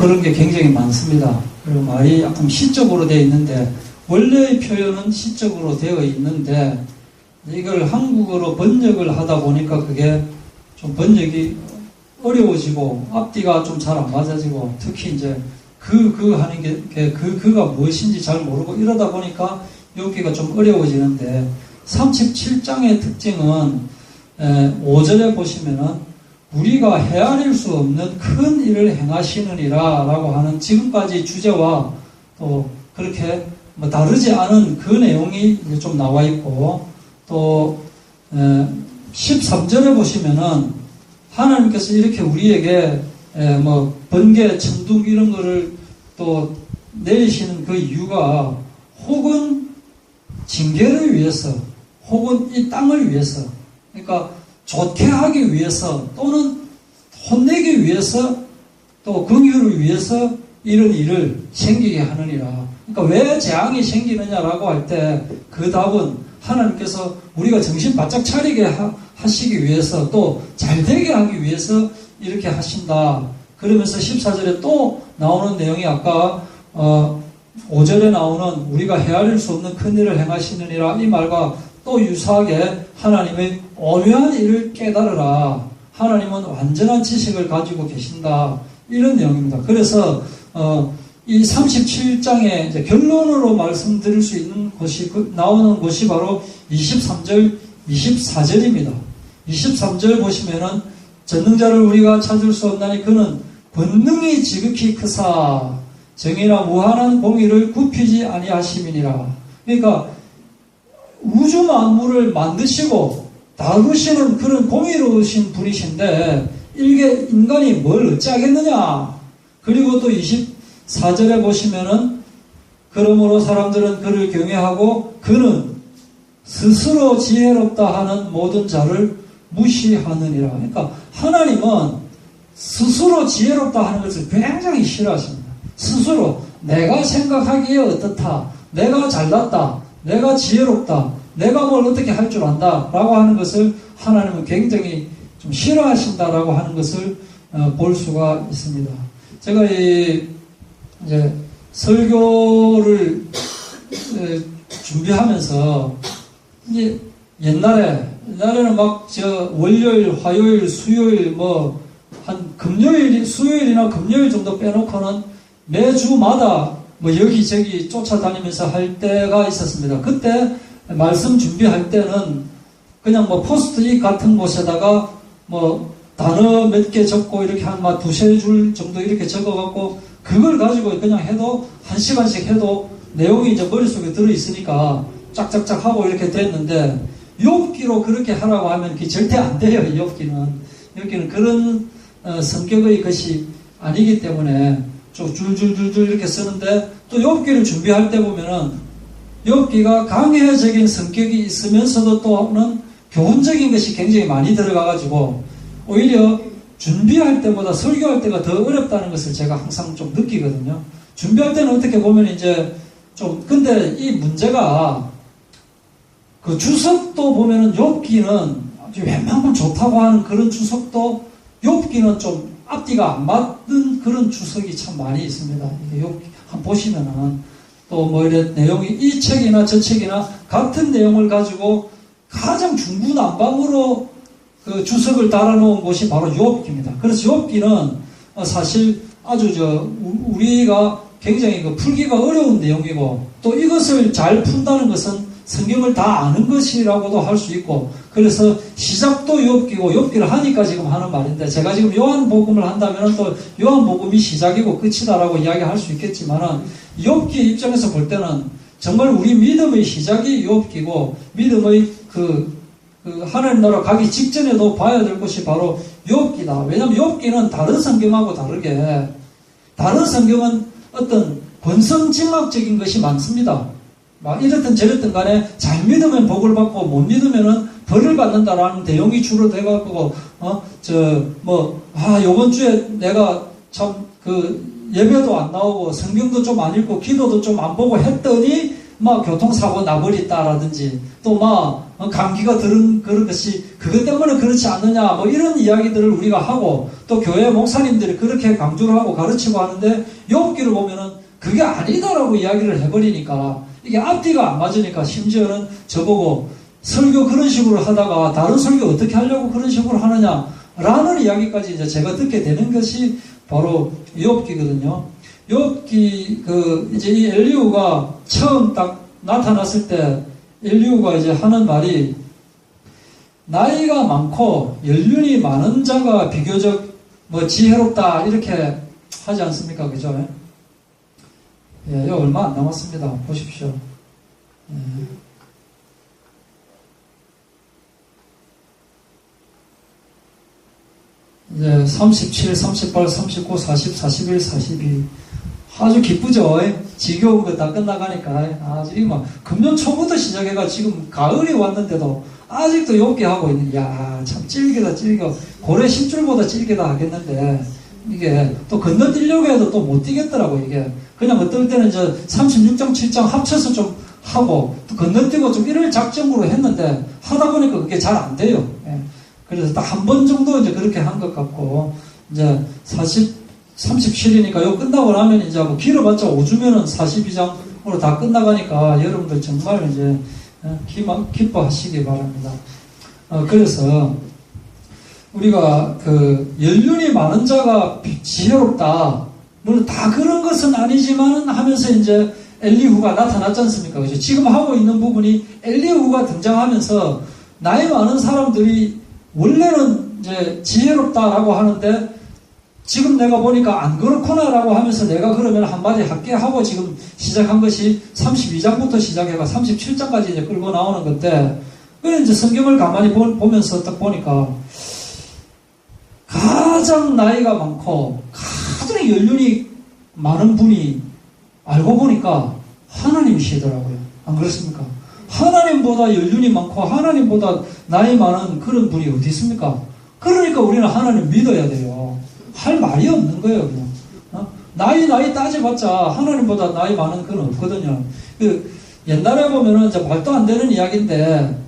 그런 게 굉장히 많습니다. 그리고 말이 약간 시적으로 되어 있는데 원래의 표현은 시적으로 되어 있는데 이걸 한국어로 번역을 하다 보니까 그게 좀 번역이 어려워지고 앞뒤가 좀 잘 안 맞아지고 특히 이제 그, 그 하는 게, 게 그, 그가 무엇인지 잘 모르고 이러다 보니까 여기가 좀 어려워지는데 37장의 특징은 에, 5절에 보시면은 우리가 헤아릴 수 없는 큰 일을 행하시느니라 라고 하는 지금까지 주제와 또 그렇게 뭐 다르지 않은 그 내용이 좀 나와 있고 또 에, 13절에 보시면은 하나님께서 이렇게 우리에게 에, 뭐 번개, 천둥 이런 거를 또 내리시는 그 이유가 혹은 징계를 위해서 혹은 이 땅을 위해서. 그러니까 좋게 하기 위해서 또는 혼내기 위해서 또 긍휼을 위해서 이런 일을 생기게 하느니라. 그러니까 왜 재앙이 생기느냐라고 할 때 그 답은 하나님께서 우리가 정신 바짝 차리게 하, 시기 위해서 또 잘 되게 하기 위해서 이렇게 하신다. 그러면서 14절에 또 나오는 내용이 아까 어 5절에 나오는 우리가 헤아릴 수 없는 큰 일을 행하시느니라 이 말과 또 유사하게 하나님의 오묘한 일을 깨달으라. 하나님은 완전한 지식을 가지고 계신다. 이런 내용입니다. 그래서 어, 이 37장의 이제 결론으로 말씀드릴 수 있는 것이 그 나오는 것이 바로 23절, 24절입니다. 23절 보시면은 전능자를 우리가 찾을 수 없나니 그는 권능이 지극히 크사 정의나 무한한 공의를 굽히지 아니하심이니라. 그러니까 우주 만물을 만드시고 다루시는 그런 공의로우신 분이신데 이게 인간이 뭘 어찌하겠느냐? 그리고 또 24절에 보시면은 그러므로 사람들은 그를 경외하고 그는 스스로 지혜롭다 하는 모든 자를 무시하느니라. 그러니까 하나님은 스스로 지혜롭다 하는 것을 굉장히 싫어하십니다. 스스로 내가 생각하기에 어떻다. 내가 잘났다. 내가 지혜롭다. 내가 뭘 어떻게 할 줄 안다. 라고 하는 것을 하나님은 굉장히 좀 싫어하신다라고 하는 것을 어, 볼 수가 있습니다. 제가 이 이제 설교를 에, 준비하면서 이제 옛날에 옛날에는 막 저 월요일, 화요일, 수요일 뭐 한 금요일, 수요일이나 금요일 정도 빼놓고는 매주마다 뭐 여기저기 쫓아다니면서 할 때가 있었습니다. 그때 말씀 준비할 때는 그냥 뭐 포스트잇 같은 곳에다가 뭐 단어 몇 개 적고 이렇게 한 막 두세 줄 정도 이렇게 적어갖고 그걸 가지고 그냥 해도 한 시간씩 해도 내용이 이제 머릿속에 들어있으니까 짝짝짝 하고 이렇게 됐는데 욥기로 그렇게 하라고 하면 그게 절대 안 돼요. 욥기는 욥기는 그런 어, 성격의 것이 아니기 때문에 좀 줄줄줄줄 이렇게 쓰는데 또 욥기를 준비할 때 보면은 욥기가 강해적인 성격이 있으면서도 또는 교훈적인 것이 굉장히 많이 들어가가지고 오히려 준비할 때보다 설교할 때가 더 어렵다는 것을 제가 항상 좀 느끼거든요. 준비할 때는 어떻게 보면 이제 좀 근데 이 문제가 그 주석도 보면은 욥기는 웬만하면 좋다고 하는 그런 주석도 욥기는 좀 앞뒤가 안 맞는 그런 주석이 참 많이 있습니다. 욥기 한 보시면은 또 뭐 이래 내용이 이 책이나 저 책이나 같은 내용을 가지고 가장 중구난방으로 그 주석을 달아놓은 곳이 바로 욥기입니다. 그래서 욥기는 사실 아주 저 우리가 굉장히 그 풀기가 어려운 내용이고 또 이것을 잘 푼다는 것은 성경을 다 아는 것이라고도 할 수 있고 그래서 시작도 욥기고 욥기를 하니까 지금 하는 말인데 제가 지금 요한복음을 한다면 또 요한복음이 시작이고 끝이다라고 이야기할 수 있겠지만은 욥기 입장에서 볼 때는 정말 우리 믿음의 시작이 욥기고 믿음의 그, 그 하나님 나라 가기 직전에도 봐야 될 것이 바로 욥기다. 왜냐하면 욥기는 다른 성경하고 다르게 다른 성경은 어떤 권성징악적인 것이 많습니다. 막 이렇든 저렇든 간에 잘 믿으면 복을 받고 못 믿으면은 벌을 받는다라는 내용이 주로 돼갖고 어 저 뭐 아 요번 주에 내가 참 그 예배도 안 나오고 성경도 좀 안 읽고 기도도 좀 안 보고 했더니 막 교통사고 나버렸다라든지 또 막 감기가 들은 그런 것이 그것 때문에 그렇지 않느냐 뭐 이런 이야기들을 우리가 하고 또 교회 목사님들이 그렇게 강조를 하고 가르치고 하는데 욥기를 보면은 그게 아니다라고 이야기를 해버리니까 이게 앞뒤가 안 맞으니까 심지어는 저보고 설교 그런 식으로 하다가 다른 설교 어떻게 하려고 그런 식으로 하느냐라는 이야기까지 이제 제가 듣게 되는 것이 바로 욥기거든요. 욥기 그 이제 이 엘리우가 처음 딱 나타났을 때 엘리우가 이제 하는 말이 나이가 많고 연륜이 많은 자가 비교적 뭐 지혜롭다 이렇게 하지 않습니까? 그죠? 예, 이거 얼마 안 남았습니다. 보십시오. 예. 이제 37, 38, 39, 40, 41, 42 아주 기쁘죠. 지겨운 거 다 끝나가니까 아주 이막 금년 초부터 시작해가 지금 가을이 왔는데도 아직도 욕게 하고 있는. 야참 찔기다 찔겨. 고래 심줄보다 찔기다 하겠는데 이게 또 건너뛰려고 해도 또 못 뛰겠더라고 이게. 그냥 어떨 때는 저 36장 7장 합쳐서 좀 하고 또 건너뛰고 좀 이럴 작정으로 했는데 하다 보니까 그게 잘 안 돼요. 예. 그래서 딱 한 번 정도 이제 그렇게 한 것 같고 이제 40 37이니까 요 끝나고 나면 이제 뭐 길어봤자 5주면은 42장으로 다 끝나가니까 여러분들 정말 이제 어, 기뻐하시기 바랍니다. 어, 그래서 우리가 그 연륜이 많은 자가 지혜롭다. 물론 다 그런 것은 아니지만은 하면서 이제 엘리후가 나타났지 않습니까? 그죠? 지금 하고 있는 부분이 엘리후가 등장하면서 나이 많은 사람들이 원래는 이제 지혜롭다라고 하는데 지금 내가 보니까 안 그렇구나라고 하면서 내가 그러면 한마디 할게 하고 지금 시작한 것이 32장부터 시작해가 37장까지 이제 끌고 나오는 건데, 그 이제 성경을 가만히 보, 면서 딱 보니까 가장 나이가 많고 가장 연륜이 많은 분이 알고 보니까 하나님이시더라고요. 안 그렇습니까? 하나님보다 연륜이 많고 하나님보다 나이 많은 그런 분이 어디 있습니까? 그러니까 우리는 하나님 믿어야 돼요. 할 말이 없는 거예요, 그냥. 어? 나이, 나이 따져봤자 하나님보다 나이 많은 건 없거든요. 그, 옛날에 보면은 이제 말도 안 되는 이야기인데,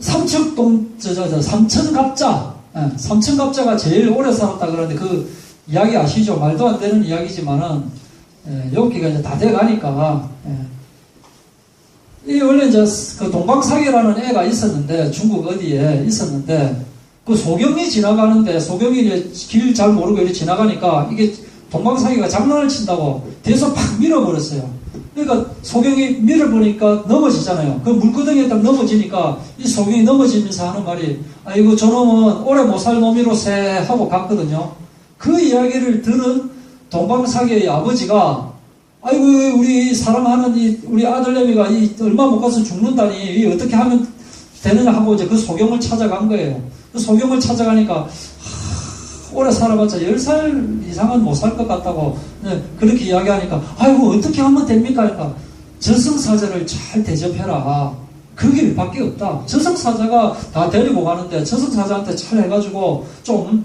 삼척동, 저, 저, 저, 삼천갑자, 예, 삼천갑자가 제일 오래 살았다 그러는데 그 이야기 아시죠? 말도 안 되는 이야기지만은, 예, 여기가 이제 다 돼가니까, 예. 이 원래 이제 그 동방사계라는 애가 있었는데, 중국 어디에 있었는데, 그 소경이 지나가는데 소경이 길 잘 모르고 이렇게 지나가니까 이게 동방사기가 장난을 친다고 뒤에서 팍 밀어버렸어요. 그러니까 소경이 밀어 보니까 넘어지잖아요. 그 물구덩이에 딱 넘어지니까 이 소경이 넘어지면서 하는 말이 아이고 저놈은 오래 못 살 놈이로세 하고 갔거든요. 그 이야기를 들은 동방사기의 아버지가 아이고 우리 사랑하는 이 우리 아들내미가 이 얼마 못 가서 죽는다니 어떻게 하면 되느냐 하고 이제 그 소경을 찾아간 거예요. 그 소경을 찾아가니까 하, 오래 살아봤자 10살 이상은 못 살 것 같다고 네, 그렇게 이야기하니까 아이고 어떻게 하면 됩니까? 그러니까 저승사자를 잘 대접해라. 그 길밖에 없다. 저승사자가 다 데리고 가는데 저승사자한테 잘 해가지고 좀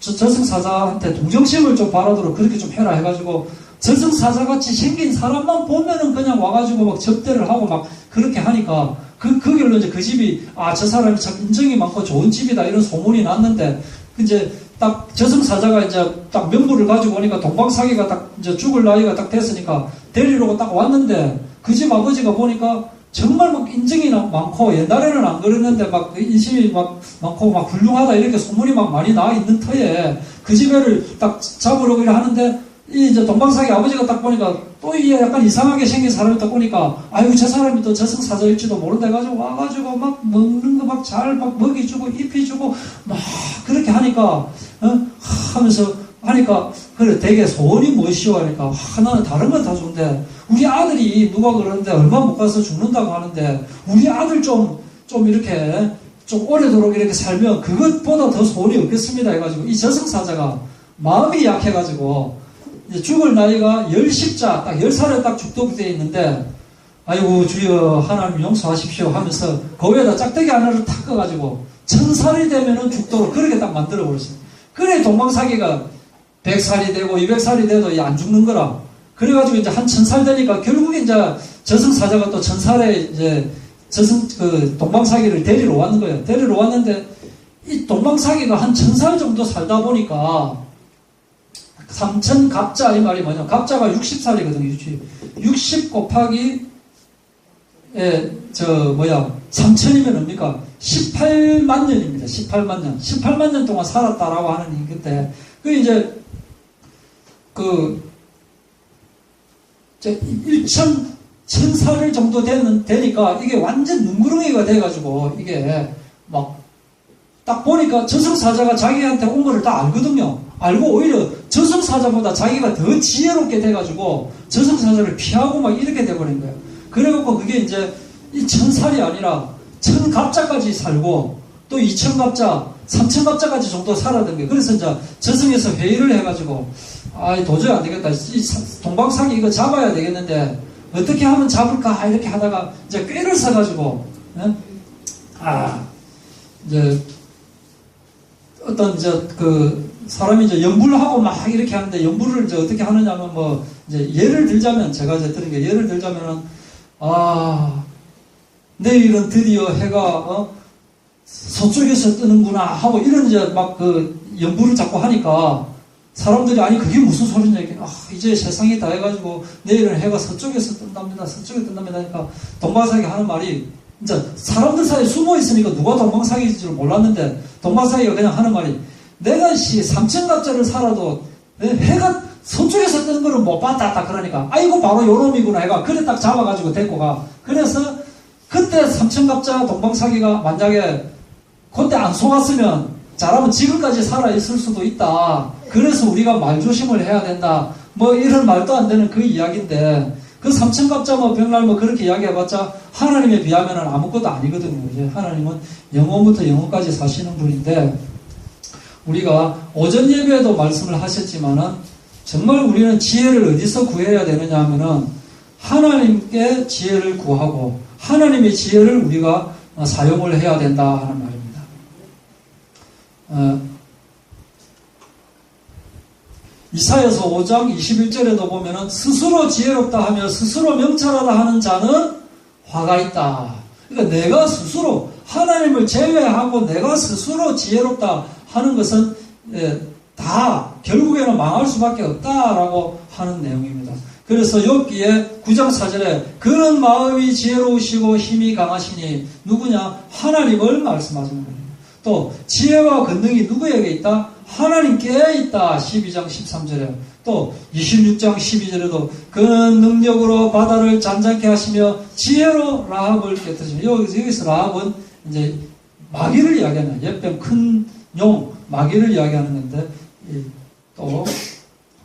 저, 저승사자한테 동정심을 좀 바라도록 그렇게 좀 해라 해가지고 저승사자 같이 생긴 사람만 보면은 그냥 와가지고 막 접대를 하고 막 그렇게 하니까 그, 그 길로 이제 그 집이, 아, 저 사람이 참 인정이 많고 좋은 집이다, 이런 소문이 났는데, 이제 딱 저승사자가 이제 딱 명부를 가지고 오니까 동방사기가 딱 이제 죽을 나이가 딱 됐으니까 데리러 딱 왔는데, 그 집 아버지가 보니까 정말 막 인정이 많고, 옛날에는 안 그랬는데 막 인심이 막 많고 막 훌륭하다, 이렇게 소문이 막 많이 나 있는 터에 그 집애를 딱 잡으려고 하는데, 이 이제 동방사기 아버지가 딱 보니까 또 이게 약간 이상하게 생긴 사람이 딱 보니까 아유 저 사람이 또 저승사자일지도 모른다 해가지고 와가지고 막 먹는 거 막 잘막 먹이주고 입히주고 막 그렇게 하니까 어? 하면서 하니까 그래 되게 소원이 무엇이오 하니까 하나는 다른 건 다 좋은데 우리 아들이 누가 그러는데 얼마 못 가서 죽는다고 하는데 우리 아들 좀좀 이렇게 좀 오래도록 이렇게 살면 그것보다 더 소원이 없겠습니다 해가지고 이 저승사자가 마음이 약해가지고 죽을 나이가 10십자, 딱 10살에 딱 죽도록 되어 있는데, 아이고, 주여, 하나님 용서하십시오 하면서, 그 위에다 짝대기 하나를 탁 꺼가지고, 천 살이 되면은 죽도록 그렇게 딱 만들어 버렸어요. 그래, 동방사기가 100살이 되고 200살이 돼도 안 죽는 거라. 그래가지고 이제 한 천 살 되니까 결국에 이제 저승사자가 또 천 살에 이제 저승 그 동방사기를 데리러 왔는 거예요. 데리러 왔는데 이 동방사기가 한 천 살 정도 살다 보니까 삼천 갑자 이 말이 뭐냐? 갑자가 60살이거든요. 60, 60 곱하기 예, 저 뭐야 3천이면 뭡니까? 18만 년입니다. 18만 년. 18만 년 동안 살았다라고 하는 얘기인데 그 이제 그 이제 1천 천사를 정도 되는 되니까 이게 완전 눈구렁이가 돼가지고 이게 막 딱 보니까 저승사자가 자기한테 온 거를 다 알거든요. 알고 오히려 저승 사자보다 자기가 더 지혜롭게 돼가지고 저승사자를 피하고 막 이렇게 돼버린 거예요. 그래갖고 그게 이제 이 천살이 아니라 천갑자까지 살고 또 이천갑자, 삼천갑자까지 정도 살아던 거예요. 그래서 이제 저승에서 회의를 해가지고 아 도저히 안 되겠다. 이 사- 동방사기 이거 잡아야 되겠는데 어떻게 하면 잡을까 이렇게 하다가 이제 꾀를 써가지고 예? 아 이제 어떤 이제 그 사람이 이제 연불을 하고 막 이렇게 하는데 연불을 이제 어떻게 하느냐면 뭐 이제 예를 들자면 제가 이제 들은 게 예를 들자면은 아 내일은 드디어 해가 어? 서쪽에서 뜨는구나 하고 이런 이제 막 그 연불을 자꾸 하니까 사람들이 아니 그게 무슨 소리냐 이게 아 이제 세상이 다 해가지고 내일은 해가 서쪽에서 뜬답니다 서쪽에 뜬답니다 하니까 동방사기 하는 말이 이제 사람들 사이에 숨어 있으니까 누가 동방사기인 줄 몰랐는데 동방사기가 그냥 하는 말이 내가 씨 삼천갑자를 살아도 내 해가 서쪽에서 뜨는 거를 못 봤다 딱 그러니까 아이고 바로 요놈이구나 해가 그래 딱 잡아가지고 데리고 가 그래서 그때 삼천갑자 동방사기가 만약에 그때 안 속았으면 잘하면 지금까지 살아있을 수도 있다. 그래서 우리가 말조심을 해야 된다. 뭐 이런 말도 안 되는 그 이야기인데 그 삼천갑자 뭐 병날 뭐 그렇게 이야기해봤자 하나님에 비하면 아무것도 아니거든요. 하나님은 영원부터 영원까지 사시는 분인데 우리가 오전 예배에도 말씀을 하셨지만은 정말 우리는 지혜를 어디서 구해야 되느냐 하면은 하나님께 지혜를 구하고 하나님의 지혜를 우리가 어, 사용을 해야 된다 하는 말입니다. 어, 이사여서 5장 21절에도 보면은 스스로 지혜롭다 하며 스스로 명철하다 하는 자는 화가 있다. 그러니까 내가 스스로 하나님을 제외하고 내가 스스로 지혜롭다 하는 것은 예, 다 결국에는 망할 수밖에 없다라고 하는 내용입니다. 그래서 욥기에 9장 4절에 그런 마음이 지혜로우시고 힘이 강하시니 누구냐 하나님을 말씀하시는 거예요. 또 지혜와 권능이 누구에게 있다? 하나님께 있다. 12장 13절에 또 26장 12절에도 그는 능력으로 바다를 잔잔케 하시며 지혜로 라합을 깨뜨리시며 여기서, 라합은 이제 마귀를 이야기하는 예뱀 큰 용 마귀를 이야기하는 건데 이, 또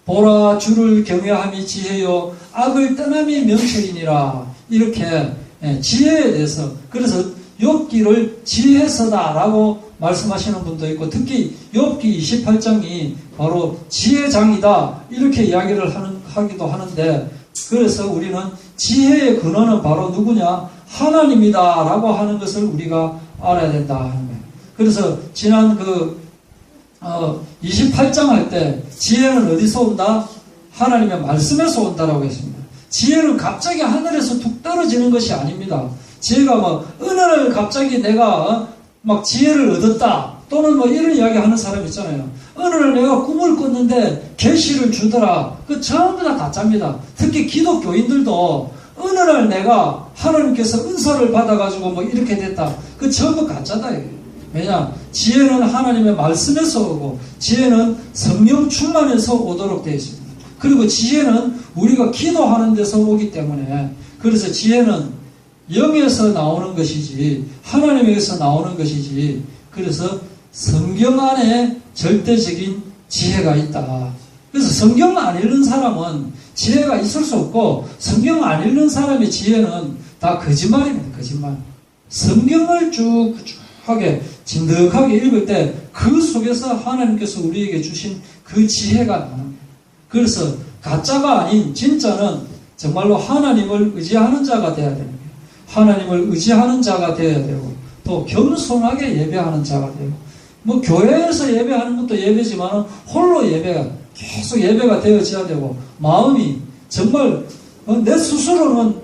보라 주를 경외함이 지혜요 악을 떠남이 명철이니라. 이렇게 예, 지혜에 대해서 그래서 욥기를 지혜서다라고 말씀하시는 분도 있고 특히 욥기 28장이 바로 지혜장이다. 이렇게 이야기를 하는, 하기도 하는데 그래서 우리는 지혜의 근원은 바로 누구냐? 하나님이다라고 하는 것을 우리가 알아야 된다 하는 거예요. 그래서 지난 그 어, 28장 할 때 지혜는 어디서 온다? 하나님의 말씀에서 온다라고 했습니다. 지혜는 갑자기 하늘에서 툭 떨어지는 것이 아닙니다. 지혜가 뭐날 갑자기 내가 어, 막 지혜를 얻었다 또는 뭐 이런 이야기 하는 사람 있잖아요. 날 내가 꿈을 꿨는데 계시를 주더라. 그 전부 다 가짜입니다. 특히 기독교인들도 날 내가 하나님께서 은사를 받아가지고 뭐 이렇게 됐다. 그 전부 가짜다 이게. 왜냐? 지혜는 하나님의 말씀에서 오고 지혜는 성령 충만에서 오도록 되어 있습니다. 그리고 지혜는 우리가 기도하는 데서 오기 때문에 그래서 지혜는 영에서 나오는 것이지 하나님에게서 나오는 것이지 그래서 성경 안에 절대적인 지혜가 있다. 그래서 성경 안 읽는 사람은 지혜가 있을 수 없고 성경 안 읽는 사람의 지혜는 다 거짓말입니다. 거짓말. 성경을 쭉 하게 진득하게 읽을 때 그 속에서 하나님께서 우리에게 주신 그 지혜가. 그래서 가짜가 아닌 진짜는 정말로 하나님을 의지하는 자가 되어야 되는 거예요. 하나님을 의지하는 자가 되어야 되고 또 겸손하게 예배하는 자가 되고 뭐 교회에서 예배하는 것도 예배지만 홀로 예배가 계속 예배가 되어져야 되고 마음이 정말 어, 내 스스로는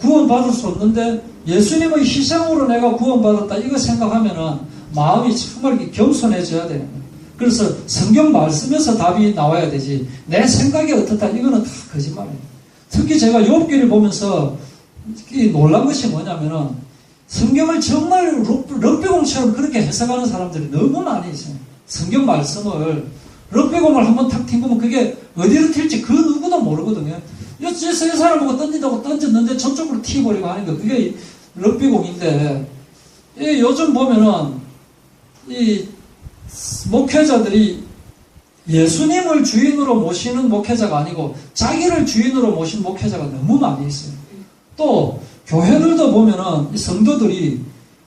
구원받을 수 없는데 예수님의 희생으로 내가 구원받았다 이거 생각하면은 마음이 정말 겸손해져야 되는 거예요. 그래서 성경 말씀에서 답이 나와야 되지 내 생각이 어떻다 이거는 다 거짓말이에요. 특히 제가 욥기를 보면서 이 놀란 것이 뭐냐면은 성경을 정말 럭비공처럼 그렇게 해석하는 사람들이 너무 많이 있어요. 성경 말씀을 럭비공을 한번 탁 튕기면 그게 어디로 튈지 그 누구도 모르거든요. 이 사람 보고 던진다고 던졌는데 저쪽으로 튀어버리고 하는 거 그게 럭비공인데 이 요즘 보면은 이 목회자들이 예수님을 주인으로 모시는 목회자가 아니고 자기를 주인으로 모신 목회자가 너무 많이 있어요. 또 교회들도 보면은 이 성도들이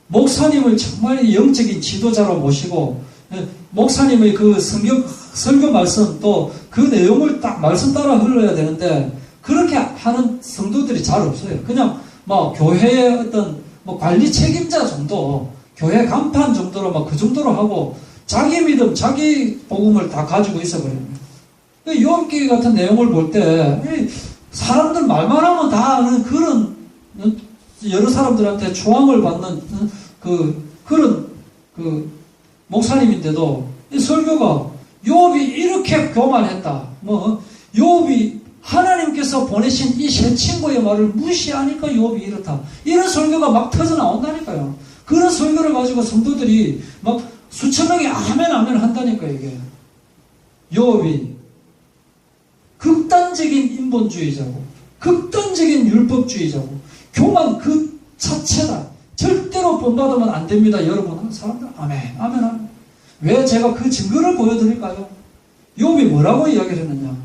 목사님을 정말 영적인 지도자로 모시고 예, 목사님의 그 성경 설교 말씀 또 그 내용을 딱 말씀 따라 흘러야 되는데 그렇게 하는 성도들이 잘 없어요. 그냥 뭐 교회의 어떤 뭐 관리 책임자 정도, 교회 간판 정도로 막 그 정도로 하고 자기 믿음, 자기 복음을 다 가지고 있어 버려요. 요한기 같은 내용을 볼 때 사람들 말만 하면 다 아는 그런 여러 사람들한테 조항을 받는 그 그런 그 목사님인데도 이 설교가 욥이 이렇게 교만했다. 뭐 욥이 하나님께서 보내신 이새 친구의 말을 무시하니까 욥이 이렇다. 이런 설교가 막 터져 나온다니까요. 그런 설교를 가지고 성도들이 막 수천 명이 아멘 아멘 한다니까 이게. 욥이 극단적인 인본주의자고 극단적인 율법주의자고 교만 그 자체다. 절대로 본받으면 안 됩니다. 여러분 사람들 아멘 아멘 아멘. 왜 제가 그 증거를 보여드릴까요? 욥이 뭐라고 이야기를 했느냐?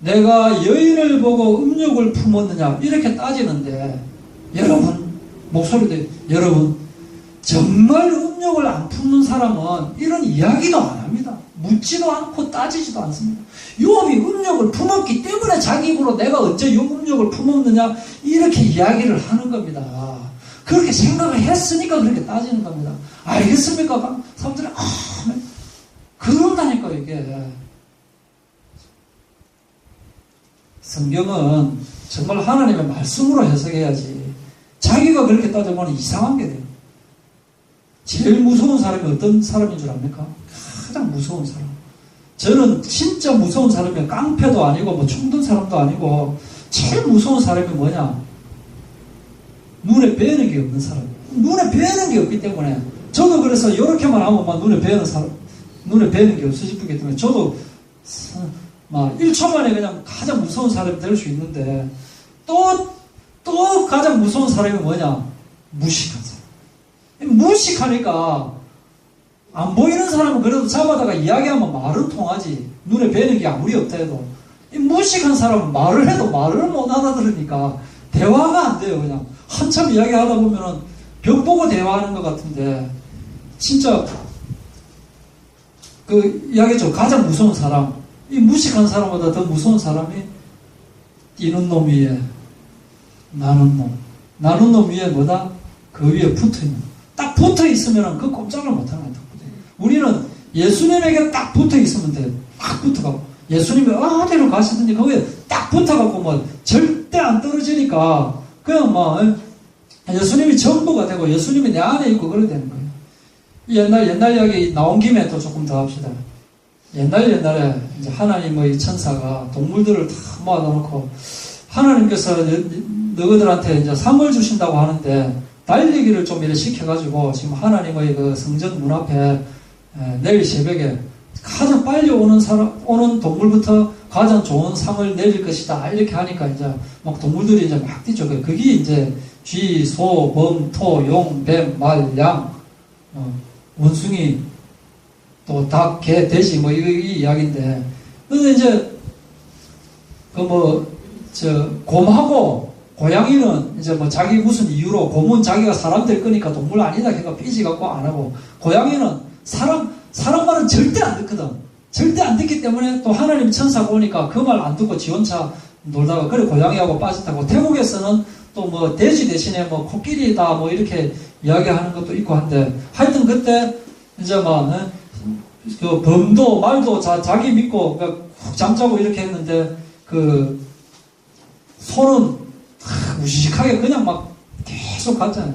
내가 여인을 보고 음욕을 품었느냐? 이렇게 따지는데 여러분 목소리도 여러분 정말 음욕을 안 품는 사람은 이런 이야기도 안 합니다. 묻지도 않고 따지지도 않습니다. 욥이 음욕을 품었기 때문에 자기 입으로 내가 언제 요 음욕을 품었느냐 이렇게 이야기를 하는 겁니다. 그렇게 생각을 했으니까 그렇게 따지는 겁니다. 알겠습니까? 사람들이 아, 그런다니까 이게 성경은 정말 하나님의 말씀으로 해석해야지 자기가 그렇게 따져보면 이상한 게 돼요. 제일 무서운 사람이 어떤 사람인 줄 압니까? 가장 무서운 사람. 저는 진짜 무서운 사람이 깡패도 아니고 뭐 총든 사람도 아니고 제일 무서운 사람이 뭐냐? 눈에 뵈는 게 없는 사람. 눈에 뵈는 게 없기 때문에 저도 그래서 이렇게만 하면 막 눈에 뵈는 사람, 눈에 뵈는 게 없어 싶기 때문에 저도 막 1초 만에 그냥 가장 무서운 사람이 될 수 있는데 또, 또 가장 무서운 사람이 뭐냐? 무식한 사람. 무식하니까 안 보이는 사람은 그래도 잡아다가 이야기하면 말은 통하지. 눈에 뵈는 게 아무리 없다 해도. 무식한 사람은 말을 해도 말을 못 알아들으니까 대화가 안 돼요, 그냥. 한참 이야기하다 보면은 벽 보고 대화하는 것 같은데, 진짜, 그, 이야기죠. 가장 무서운 사람. 이 무식한 사람보다 더 무서운 사람이 뛰는 놈 위에 나는 놈. 나는 놈 위에 뭐다? 그 위에 붙어 있는. 딱 붙어 있으면 그 꼼짝을 못 하는 거다. 우리는 예수님에게 딱 붙어 있으면 돼. 딱 붙어가고. 예수님이 어디로 가시든지 거기에 딱 붙어갖고 뭐 절대 안 떨어지니까 그냥 뭐 예수님이 전부가 되고 예수님이 내 안에 있고 그래야 되는 거예요. 옛날 옛날 이야기 나온 김에 또 조금 더 합시다. 옛날 옛날에 이제 하나님의 천사가 동물들을 다 모아놓고 하나님께서 너희들한테 이제 상을 주신다고 하는데 달리기를 좀 이렇게 시켜가지고 지금 하나님의 그 성전 문 앞에 내일 새벽에 가장 빨리 오는 사람, 오는 동물부터 가장 좋은 상을 내릴 것이다. 이렇게 하니까 이제 막 동물들이 이제 막 뛰죠. 그게 이제 쥐, 소, 범, 토, 용, 뱀, 말, 양, 어, 원숭이, 또 닭, 개, 돼지 뭐 이, 이 이야기인데. 근데 이제 그 뭐, 저, 곰하고 고양이는 이제 뭐 자기 무슨 이유로 곰은 자기가 사람 될 거니까 동물 아니다. 걔가 삐지 갖고 안 하고 고양이는 사람, 사람 말은 절대 안 듣거든. 절대 안 듣기 때문에 또 하나님 천사가 오니까 그 말 안 듣고 지 혼자 놀다가 그래 고양이하고 빠졌다고 태국에서는 또 뭐 돼지 대신에 뭐 코끼리다 뭐 이렇게 이야기하는 것도 있고 한데 하여튼 그때 이제 막 그 어? 범도 말도 자, 자기 믿고 훅 잠자고 이렇게 했는데 그 손은 탁 우시식하게 그냥 막 계속 갔잖아요.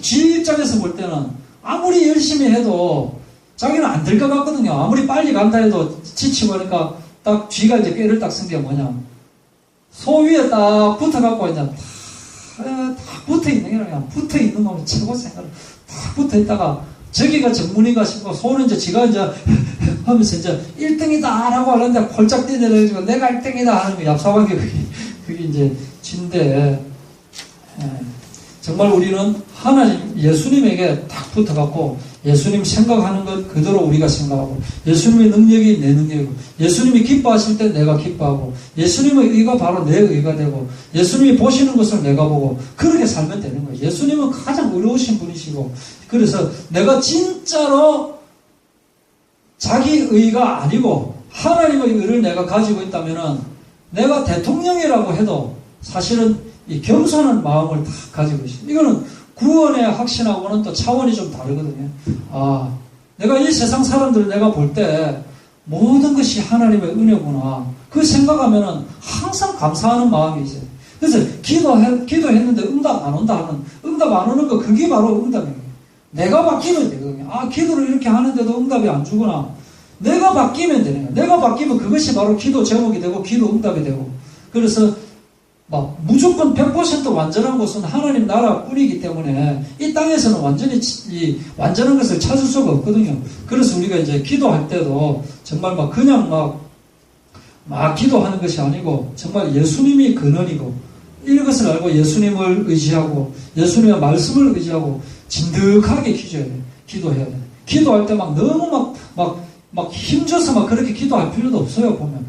지 입장에서 볼 때는 아무리 열심히 해도 자기는 안 될 것 같거든요. 아무리 빨리 간다 해도 지치고 그러니까 딱 쥐가 이제 꾀를 딱 쓴 게 뭐냐. 소 위에 딱 붙어갖고 이제 탁, 탁 붙어 있는 게 그냥 붙어 있는 거면 최고 생각. 탁 붙어 있다가 저기가 전문인가 싶고 소는 이제 지가 이제 하면서 이제 1등이다 라고 하는데 폴짝 뛰내려가지고 내가 1등이다 하는 거 얍삽한 게 그게, 그게 이제 진데 예. 정말 우리는 하나님 예수님에게 딱 붙어갖고 예수님 생각하는 것 그대로 우리가 생각하고 예수님의 능력이 내 능력이고 예수님이 기뻐하실 때 내가 기뻐하고 예수님의 의가 바로 내 의가 되고 예수님이 보시는 것을 내가 보고 그렇게 살면 되는 거예요. 예수님은 가장 어려우신 분이시고 그래서 내가 진짜로 자기 의가 아니고 하나님의 의를 내가 가지고 있다면은 내가 대통령이라고 해도 사실은 이 겸손한 마음을 다 가지고 있습니다. 이거는 구원의 확신하고는 또 차원이 좀 다르거든요. 아, 내가 이 세상 사람들을 내가 볼 때 모든 것이 하나님의 은혜구나. 그 생각하면은 항상 감사하는 마음이 있어요. 그래서 기도해, 기도했는데 응답 안 온다 하는, 응답 안 오는 거 그게 바로 응답이에요. 내가 바뀌면 되거든요. 아, 기도를 이렇게 하는데도 응답이 안 주구나. 내가 바뀌면 거야. 내가 바뀌면 그것이 바로 기도 제목이 되고 기도 응답이 되고. 그래서 막 무조건 100% 완전한 것은 하나님 나라뿐이기 때문에 이 땅에서는 완전히 이 완전한 것을 찾을 수가 없거든요. 그래서 우리가 이제 기도할 때도 정말 막 그냥 막, 막 기도하는 것이 아니고 정말 예수님이 근원이고 이것을 알고 예수님을 의지하고 예수님의 말씀을 의지하고 진득하게 기도해야 돼. 기도해야 돼. 기도할 때 막 너무 막, 막, 막 힘줘서 막 그렇게 기도할 필요도 없어요, 보면.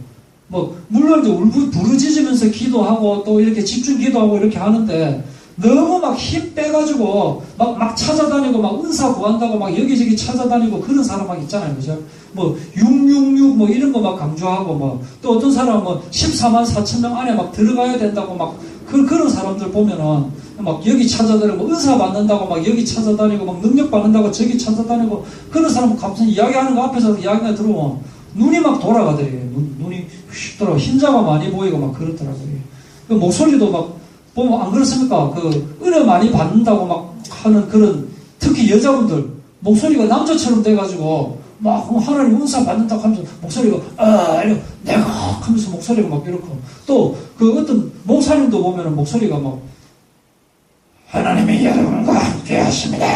뭐 물론 이제 울부 부르짖으면서 기도하고 또 이렇게 집중 기도하고 이렇게 하는데 너무 막 힘 빼가지고 막, 막 찾아다니고 막 은사 구한다고 막 여기저기 찾아다니고 그런 사람 막 있잖아요. 그죠? 뭐 666 뭐 이런 거 막 강조하고 뭐 또 어떤 사람은 뭐 14만 4천 명 안에 막 들어가야 된다고 막 그, 그런 사람들 보면은 막 여기 찾아다니고 은사 받는다고 막 여기 찾아다니고 막 능력 받는다고 저기 찾아다니고 그런 사람은 갑자기 이야기하는 거 앞에서 이야기가 들어오면 눈이 막 돌아가더래요. 눈, 눈이 휙 돌아 흰자가 많이 보이고 막 그렇더라고요. 그 목소리도 막 보면 안 그렇습니까? 그 은혜 많이 받는다고 막 하는 그런 특히 여자분들 목소리가 남자처럼 돼가지고 막 하나님 은사 받는다고 하면서 목소리가 아 이러 내가 하면서 목소리가 막 이렇고 또 그 어떤 목사님도 보면은 목소리가 막 하나님이 여러분과 함께 하십니다.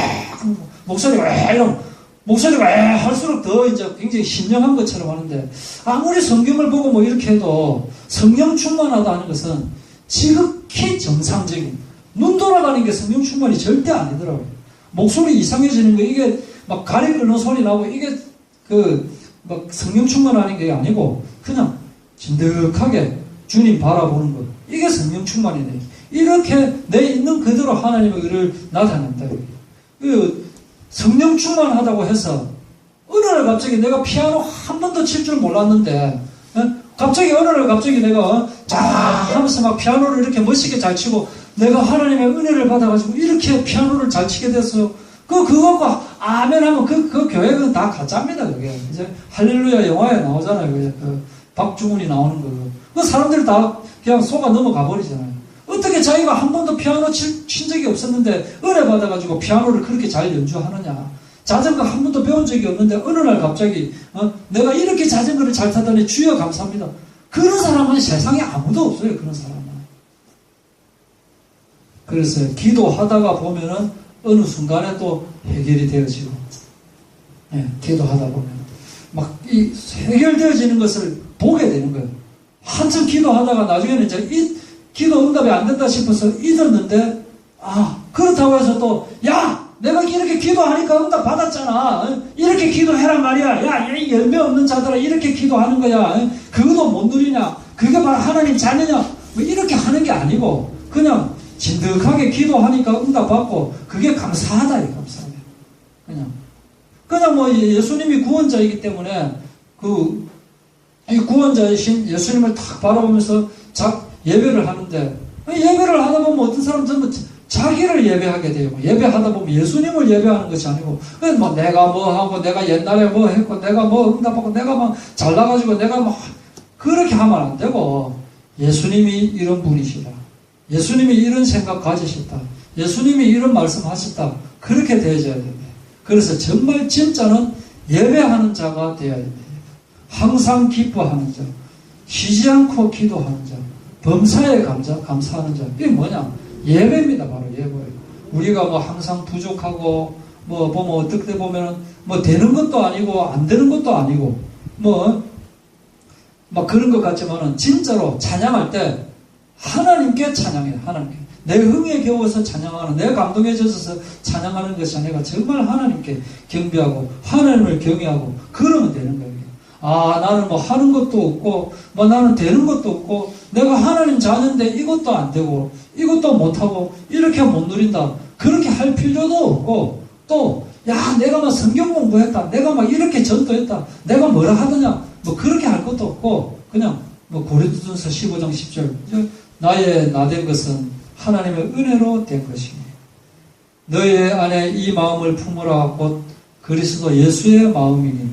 목소리가 이런 목소리가 에 할수록 더 이제 굉장히 신령한 것처럼 하는데 아무리 성경을 보고 뭐 이렇게 해도 성령 충만하다는 것은 지극히 정상적인 눈 돌아가는 게 성령 충만이 절대 아니더라고요. 목소리 이상해지는 거 이게 막 가리 끄는 소리 나고 이게 그 막 성령 충만하는 게 아니고 그냥 진득하게 주님 바라보는 것 이게 성령 충만이네. 이렇게 내 있는 그대로 하나님의 의를 나타낸다. 그 성령 충만하다고 해서 어느 날 갑자기 내가 피아노 한 번도 칠 줄 몰랐는데 어? 갑자기 어느 날 갑자기 내가 자 하면서 막 피아노를 이렇게 멋있게 잘 치고 내가 하나님의 은혜를 받아가지고 이렇게 피아노를 잘 치게 됐어요. 그 그거가 아멘 하면 그, 그 교회는 다 가짜입니다. 그게 이제 할렐루야 영화에 나오잖아요. 그 박중훈이 나오는 거. 그 사람들 다 그냥 속아 넘어가 버리잖아요. 어떻게 자기가 한 번도 피아노 칠, 친 적이 없었는데 은혜 받아가지고 피아노를 그렇게 잘 연주하느냐. 자전거 한 번도 배운 적이 없는데 어느 날 갑자기 어? 내가 이렇게 자전거를 잘 타다니 주여 감사합니다. 그런 사람은 세상에 아무도 없어요. 그런 사람은. 그래서 기도하다가 보면은 어느 순간에 또 해결이 되어지고 예, 기도하다 보면 막 이 해결되어지는 것을 보게 되는 거예요. 한참 기도하다가 나중에는 이제 이 기도 응답이 안 된다 싶어서 잊었는데, 아, 그렇다고 해서 또, 야! 내가 이렇게 기도하니까 응답 받았잖아. 이렇게 기도해란 말이야. 야, 이 열매 없는 자들아, 이렇게 기도하는 거야. 그것도 못 누리냐? 그게 바로 하나님 자녀냐? 뭐 이렇게 하는 게 아니고, 그냥 진득하게 기도하니까 응답 받고, 그게 감사하다, 이 감사하다. 그냥. 그냥 뭐 예수님이 구원자이기 때문에, 그, 이 구원자이신 예수님을 탁 바라보면서 자, 예배를 하는데 예배를 하다 보면 어떤 사람은 전부 자기를 예배하게 돼요. 예배하다 보면 예수님을 예배하는 것이 아니고 뭐 내가 뭐 하고 내가 옛날에 뭐 했고 내가 뭐 응답하고 내가 막 잘나가지고 내가 막 그렇게 하면 안 되고 예수님이 이런 분이시다. 예수님이 이런 생각 가지셨다. 예수님이 이런 말씀 하셨다. 그렇게 되어져야 됩니다. 그래서 정말 진짜는 예배하는 자가 되어야 됩니다. 항상 기뻐하는 자, 쉬지 않고 기도하는 자, 범사에 감사, 감사하는 자. 이게 뭐냐? 예배입니다. 바로 예배예요. 우리가 뭐 항상 부족하고 뭐 보면 어떻게 보면은 뭐 되는 것도 아니고 안 되는 것도 아니고 뭐 막 그런 것 같지만은 진짜로 찬양할 때 하나님께 찬양해요. 하나님께. 내 흥에 겨워서 찬양하는, 내 감동에 젖어서 찬양하는 것이 아니라 정말 하나님께 경배하고, 하나님을 경외하고, 그러면 되는 거예요. 아, 나는 뭐 하는 것도 없고, 뭐 나는 되는 것도 없고, 내가 하나님 자녀인데 이것도 안 되고, 이것도 못하고, 이렇게 못 누린다. 그렇게 할 필요도 없고, 또, 야, 내가 막 성경 공부했다. 내가 막 이렇게 전도했다. 내가 뭐라 하느냐. 뭐 그렇게 할 것도 없고, 그냥 뭐 고린도전서 15장 10절. 나의 나 된 것은 하나님의 은혜로 된 것이니 너의 안에 이 마음을 품으라 곧 그리스도 예수의 마음이니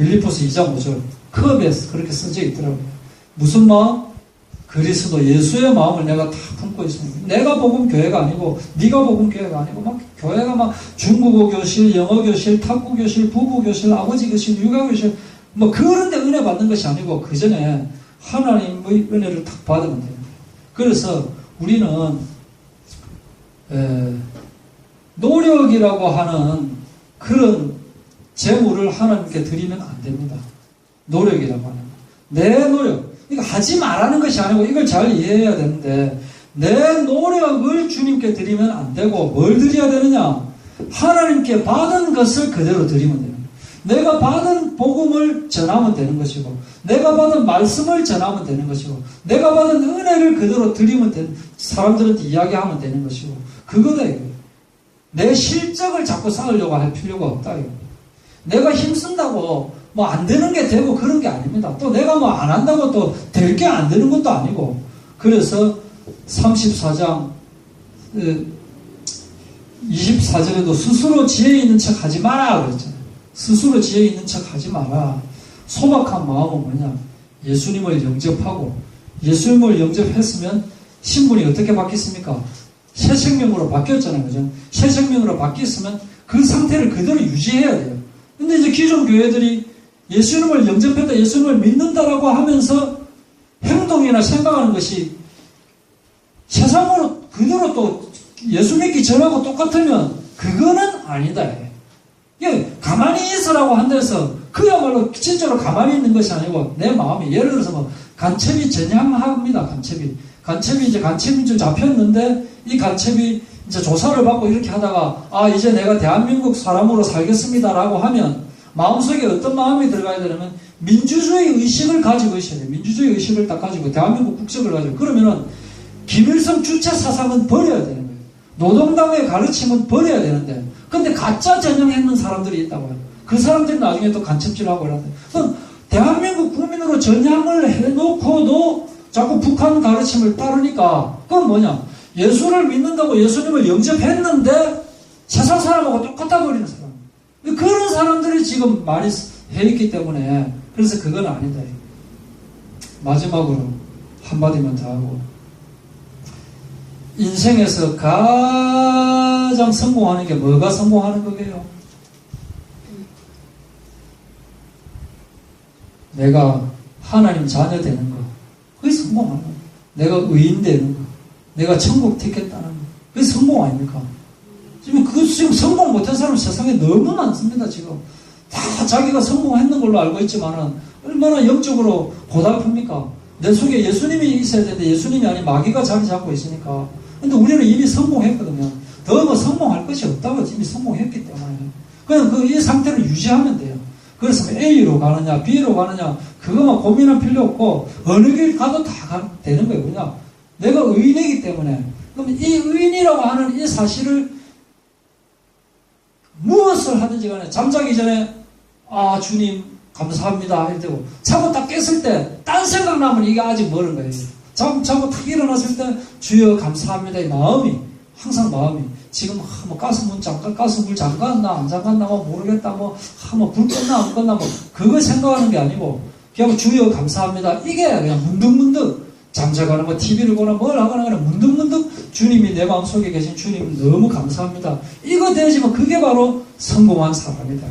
빌리포스 2장 5절 컵에 그렇게 써져 있더라고요. 무슨 마음? 그리스도 예수의 마음을 내가 다 품고 있습니다. 내가 복음 교회가 아니고 네가 복음 교회가 아니고 막 교회가 막 중국어 교실, 영어 교실, 탁구 교실, 부부 교실, 아버지 교실, 육아 교실 뭐 그런 데 은혜 받는 것이 아니고 그 전에 하나님의 은혜를 탁 받으면 돼요. 그래서 우리는 에, 노력이라고 하는 그런 재물을 하나님께 드리면 안 됩니다. 노력이라고 하는 내 노력. 이거 하지 말라는 것이 아니고 이걸 잘 이해해야 되는데 내 노력을 주님께 드리면 안 되고 뭘 드려야 되느냐? 하나님께 받은 것을 그대로 드리면 돼요. 내가 받은 복음을 전하면 되는 것이고, 내가 받은 말씀을 전하면 되는 것이고, 내가 받은 은혜를 그대로 드리면 되는, 사람들한테 이야기하면 되는 것이고, 그거다, 이거. 내 실적을 자꾸 쌓으려고 할 필요가 없다, 이거. 내가 힘쓴다고 뭐 안 되는 게 되고 그런 게 아닙니다. 또 내가 뭐 안 한다고 또 될 게 안 되는 것도 아니고. 그래서 34장, 24절에도 스스로 지혜 있는 척 하지 마라, 그랬잖아요. 스스로 지혜 있는 척 하지 마라. 소박한 마음은 뭐냐? 예수님을 영접하고 예수님을 영접했으면 신분이 어떻게 바뀌었습니까? 새 생명으로 바뀌었잖아요. 그죠? 새 생명으로 바뀌었으면 그 상태를 그대로 유지해야 돼요. 근데 이제 기존 교회들이 예수님을 영접했다, 예수님을 믿는다라고 하면서 행동이나 생각하는 것이 세상으로 그대로 또 예수 믿기 전하고 똑같으면 그거는 아니다. 예, 가만히 있으라고 한데서 그야말로 진짜로 가만히 있는 것이 아니고 내 마음이 예를 들어서 뭐 간첩이 전향합니다. 간첩이 간첩이 이제 간첩이 좀 잡혔는데 이 간첩이 이제 조사를 받고 이렇게 하다가 아 이제 내가 대한민국 사람으로 살겠습니다라고 하면 마음속에 어떤 마음이 들어가야 되냐면 민주주의 의식을 가지고 있어야 돼요. 민주주의 의식을 딱 가지고 대한민국 국적을 가지고 그러면은 김일성 주체 사상은 버려야 되는 거예요. 노동당의 가르침은 버려야 되는데 근데 가짜 전형했는 사람들이 있다고요. 그 사람들이 나중에 또 간첩질하고 이러는데. 대한민국 국민으로 전향을 해놓고도 자꾸 북한 가르침을 따르니까 그건 뭐냐? 예수를 믿는다고 예수님을 영접했는데 세상 사람하고 똑같아 버리는 사람. 그런 사람들이 지금 많이 해 있기 때문에 그래서 그건 아니다. 마지막으로 한마디만 더 하고 인생에서 가장 성공하는 게 뭐가 성공하는 거게요? 내가 하나님 자녀 되는 거. 그게 성공하는 거. 내가 의인 되는 거. 내가 천국 택했다는 거. 그게 성공 아닙니까? 지금 그 지금 성공 못한 사람 세상에 너무 많습니다, 지금. 다 자기가 성공했는 걸로 알고 있지만은 얼마나 영적으로 고달픕니까? 내 속에 예수님이 있어야 되는데 예수님이 아닌 마귀가 자리 잡고 있으니까. 근데 우리는 이미 성공했거든요. 더 뭐 성공할 것이 없다고 이미 성공했기 때문에. 그냥 그 이 상태를 유지하면 돼요. 그래서 A로 가느냐, B로 가느냐, 그거만 고민할 필요 없고, 어느 길 가도 다 가, 되는 거예요. 그냥. 내가 의인이기 때문에. 그럼 이 의인이라고 하는 이 사실을 무엇을 하든지 간에 잠자기 전에, 아, 주님, 감사합니다. 할 때고, 자고 딱 깼을 때, 딴 생각 나면 이게 아직 멀은 거예요. 자고, 자고 탁 일어났을 때, 주여, 감사합니다. 이 마음이, 항상 마음이. 지금, 아, 뭐, 가스문 잠깐, 가스물 잠갔나, 안 잠갔나, 뭐, 모르겠다. 뭐, 아, 뭐, 불 껐나, 안 껐나, 뭐, 그걸 생각하는 게 아니고, 그냥 주여, 감사합니다. 이게 그냥 문득문득, 잠자거나 뭐 TV를 보나 뭘 하거나 그냥 문득문득 주님이 내 마음속에 계신 주님 너무 감사합니다. 이거 되지만 그게 바로 성공한 사람이다.